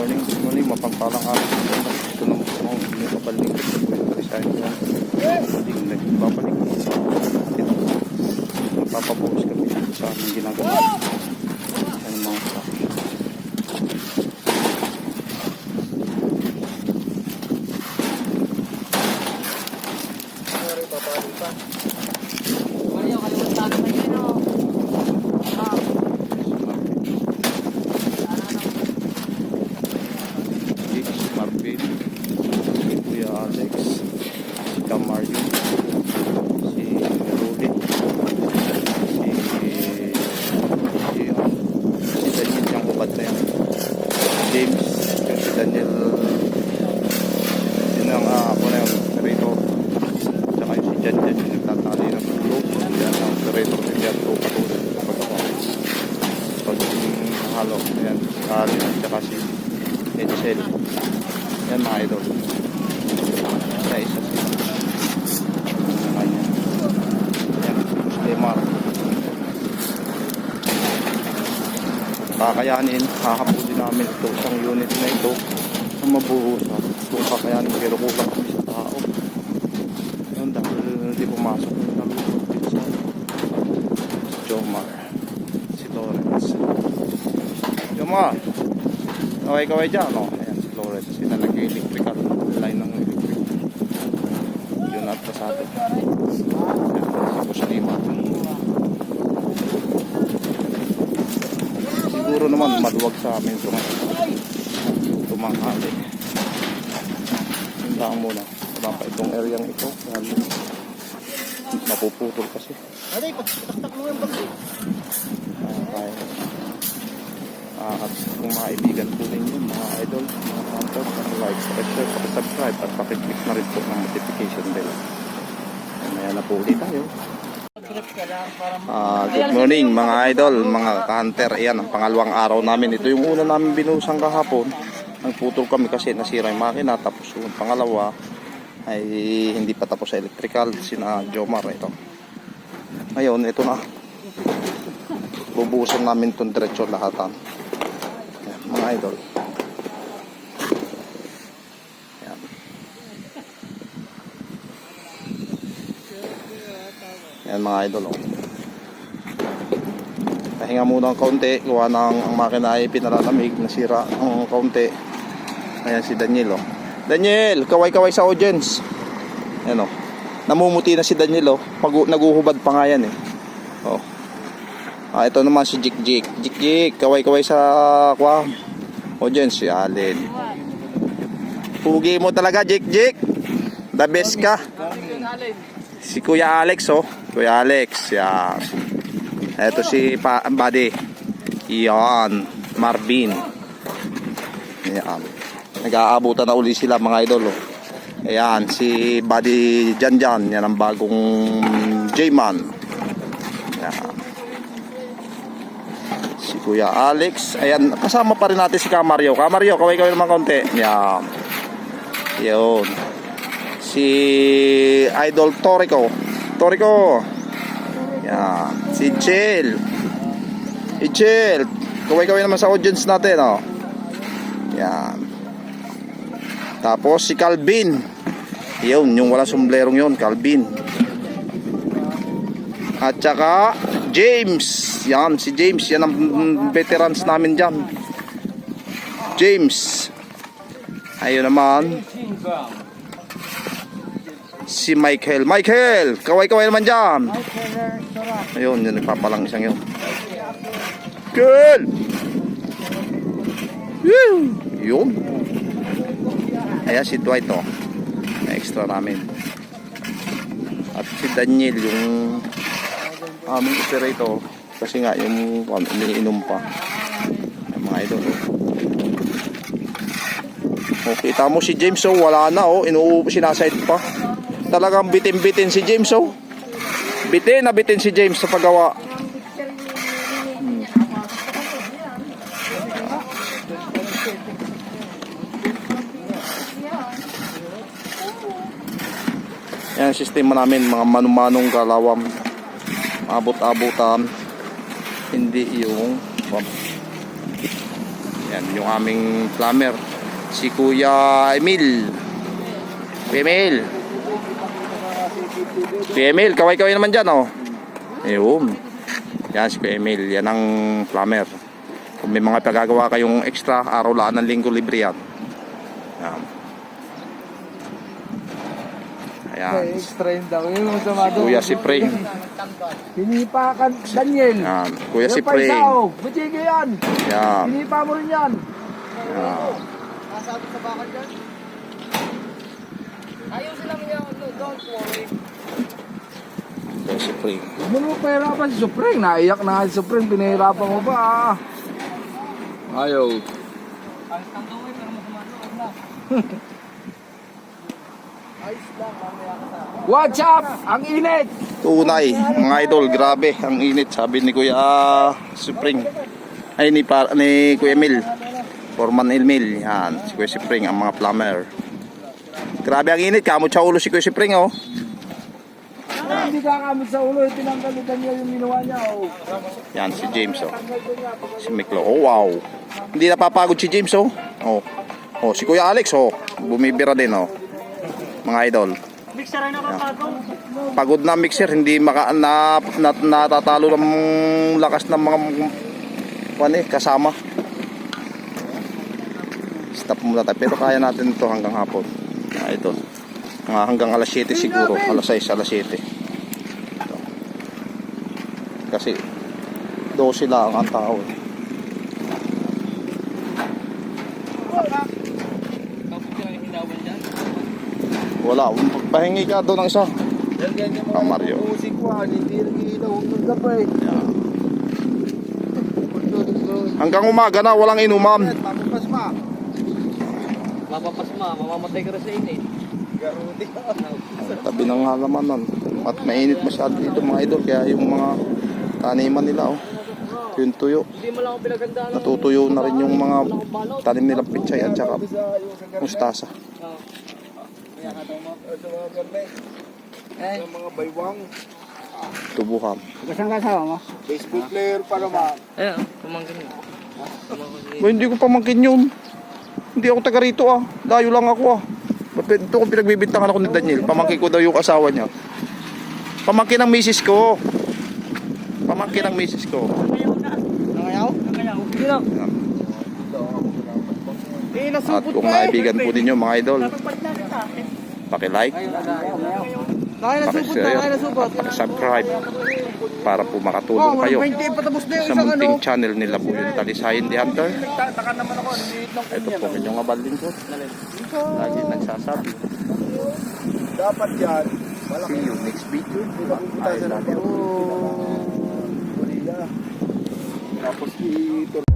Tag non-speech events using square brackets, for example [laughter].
morning, good morning. Mapangpalang araw. Ito na po ang inyong kapalik. Ito po yung resign ko. Hindi nagbabalik. Ito. Magpapabuhos kami sa aming ginagawa. Ang mga sa Mario, kalimutan mo yun, oh. Ah, Dix, Marvin, si Kuya Alex, si Camario, si Rudy, si si, um, si Daniel yung ubad na yan. James, yung si Daniel, yun ang uh, ako na yung operator. Tsaka yung si Jan Jan yung nagtatali ng tulo. Yan ang operator si Jan to katulad sa pagkakawa. Pag halo, yan, halo, tsaka si Edsel. Yan mga idol. Sa isa sila. Kanya. Yan, Lemar. Kakayanin, hahabulin namin ito isang unit na ito na mabuhusan. Kung kakayanin, pero kulang kami sa tao. Yun, dahil hindi pumasok yung Jomar. Si Lawrence. Jomar! Kaway-kaway dyan, no? Ayan, si Lawrence. Sila nag-electrical line ng electric. Yun at pasado. Ayan, si Boss Lima. Siguro naman maluwag sa amin ito ngayon. Tumanghali. Lang muna. Wala pa itong area ito. Kaya mapuputol kasi. Aray, patak mo yung. Ah, kaya. Ah, at kung mga kaibigan po ninyo, mga idol, mga hunter, like, share, subscribe at pakiclick na rin po ng notification bell. Mamaya na po ulit tayo. Ah, good morning mga idol, mga hunter. Ayan, ang pangalawang araw namin. Ito yung una namin binusang kahapon. Nagputol kami kasi nasira yung makina. Tapos yung pangalawa ay hindi pa tapos sa electrical. Sina Jomar ito. Ngayon, ito na. Bubuhusan namin itong diretsyo lahatan. Idol. Ayan mga idol. Oh. Pahinga muna ng kaunti. Gawa ng ang makina ay pinalalamig. Nasira ang kaunti. Ayan si Daniel. Oh. Daniel, kaway-kaway sa audience. Ayan oh. Namumuti na si Daniel oh. Pag naguhubad pa nga yan eh. Oh. Ah, ito naman si Jik Jik. Jik Jik, kaway-kaway sa kwa. Audience si Allen. Pugi mo talaga Jik Jik. The best ka. Si Kuya Alex oh. Kuya Alex, yan. Ito si pa Buddy. Yan, Marvin. Yan. Nag-aabutan na uli sila mga idol oh. Ayan, si Buddy Janjan, yan ang bagong J-Man. Yan. Si Kuya Alex, ayan, kasama pa rin natin si Kamario. Kamario, kaway-kaway naman konti. Yan. Yun si Idol Torico. Torico. Yan. Si Chill. Si Chill. Kaway-kaway naman sa audience natin, oh. Yan. Tapos si Calvin. Yun, yung wala sumblerong yun, Calvin. At saka James. Yan, si James. Yan ang veterans namin dyan. James. Ayun naman si Michael. Michael! Kaway-kaway naman dyan. Ayun, yun, nagpapalang isang yun. Good! Woo! Yun. Ayan si Dwight, oh. Extra namin. At si Daniel, yung aming operator. Kasi nga, yung um, umiinom pa. Yung mga idol, oh. Oh, kita mo si James, oh, wala na, oh. Inu sinaside pa. Talagang bitin-bitin si James, oh. Bitin na bitin si James sa paggawa. Hmm. Yan ang sistema namin, mga manumanong galawam. Abot-abutan. Hindi yung Yan yung aming plumber. Si Kuya Emil. Kuya Emil. Kuya Emil, kaway-kaway naman dyan, oh. Ayun. Yan si Kuya Emil. Yan ang plumber. Kung may mga pagagawa kayong extra, araw laan ng linggo libre yan. Yan. Ayan. extra yun daw. Yun yung sa mga Kuya si Pre. Hinipa ka, Daniel. Yan. Kuya si Yan pa Pre. isa, oh. Butike yan. Yan. Hinipa mo rin yan. Yan. Nasabot sa bakal dyan. Ayusin lang yan. No, don't worry. Kuya si Pre. Huwag mo mo pahirapan si Supreme. Naiyak na si Supreme. Pinahirapan mo ba? ah? Ayaw. [laughs] What's up? Ang init! Tunay, mga idol, grabe, ang init, sabi ni Kuya Spring. Ay, ni, pa, ni Kuya Emil. Forman Emil, yan, si Kuya Spring, ang mga plumber. Grabe ang init, kamot sa ulo si Kuya Spring, oh. Hindi kakamit sa ulo. Tinanggal ni Daniel yung ginawa niya. Oh. Yan, si James, oh. Si Miklo, oh, wow. Hindi napapagod si James, oh. Oh, oh si Kuya Alex, oh. Bumibira din, oh. Mga idol. Mixer ay napapagaw. pagod na mixer hindi maka na, na natatalo ng lakas ng mga ano eh, kasama stop muna tayo pero kaya natin ito hanggang hapon ito mga hanggang alas 7 siguro alas 6 alas 7 ito. kasi 12 lang ang tao eh. Wala pahingi ka doon ng isa ganyan Ah, Mario. Musik ko. ah. Hindi rin ilaw ng gabay. Yan. hanggang umaga na walang inuman Papapas ma, mamamatay ka rin sa init. Tabi ng halaman nun. At mainit masyado dito mga idol. Kaya yung mga taniman nila, oh. Yung tuyo. Hindi mo lang ako pinagandaan. Natutuyo na rin yung mga tanim nilang pichay at saka mustasa. Eh, yung mga baywang. Tubuhan. Kasang kasama mo? Facebook player pa naman. Eh, pumangkin mo. Ba, hindi ko pamangkin yun. Hindi ako taga rito ah. Layo lang ako ah. Ito ko pinagbibintangan ako ni Daniel. Pamangkin ko daw yung asawa niya. Pamangkin ng misis ko. Pamangkin ng misis ko. Nangayaw? Nangayaw. Hindi lang. Eh, At nasupot kung naibigan po ninyo mga idol, Paki-like. Paki-subscribe para po makatulong kayo sa munting channel nila po yung Talisayan the Hunter. Ito po inyong abalin ko. Lagi nagsasabi. Dapat yan. See you next video. I love you. Tapos dito.